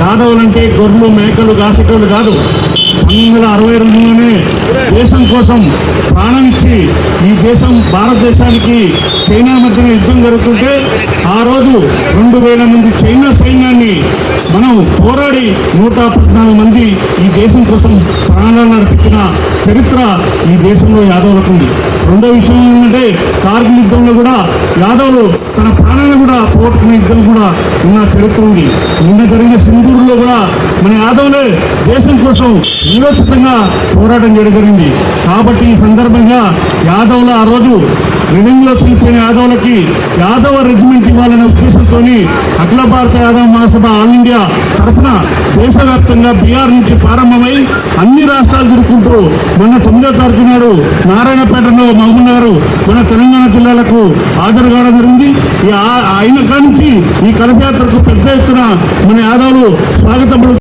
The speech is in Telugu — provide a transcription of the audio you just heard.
యాదవులంటే గొర్రెలు మేకలు గాసటోళ్ళు కాదు. పంతొమ్మిది వందల అరవై రెండులోనే దేశం కోసం ప్రాణం ఇచ్చి ఈ దేశం భారతదేశానికి చైనా మధ్యన యుద్ధం జరుగుతుంటే ఆ రోజు రెండు వేల మంది చైనా సైన్యాన్ని మనం పోరాడి నూట పద్నాలుగు మంది ఈ దేశం కోసం ప్రాణాలను అర్పించిన చరిత్ర ఈ దేశంలో యాదవులకు ఉంది రెండో విషయం ఏంటంటే కార్గిల్ యుద్ధంలో కూడా యాదవులు తన ప్రాణాలను కూడా పోగొట్టుకునే యుద్ధం కూడా ఉన్న చరిత్ర ఉంది నిన్న జరిగిన సింధూరులో కూడా మన యాదవులే దేశం కోసం నిరోచితంగా పోరాటం చేయడం జరిగింది. కాబట్టి ఈ సందర్భంగా యాదవుల ఆ రోజు రెవెన్యూలో చనిపోయిన యాదవ్లకి యాదవ రెజిమెంట్ ఇవ్వాలనే ఉద్దేశంతో అఖిల భారత యాదవ మహాసభ ఆల్ ఇండియా తరఫున దేశవ్యాప్తంగా బీహార్ నుంచి ప్రారంభమై అన్ని రాష్ట్రాలు తిరుగుకుంటూ మొన్న తొమ్మిదో తారీఖు నాడు నారాయణపేటలో మహబూబ్ నగర్ మన తెలంగాణ జిల్లాలకు హాజరు కావడం జరిగింది. ఈ ఆ- కానించి నుంచి ఈ కలశయాత్రకు పెద్ద ఎత్తున మన యాదవులు స్వాగతం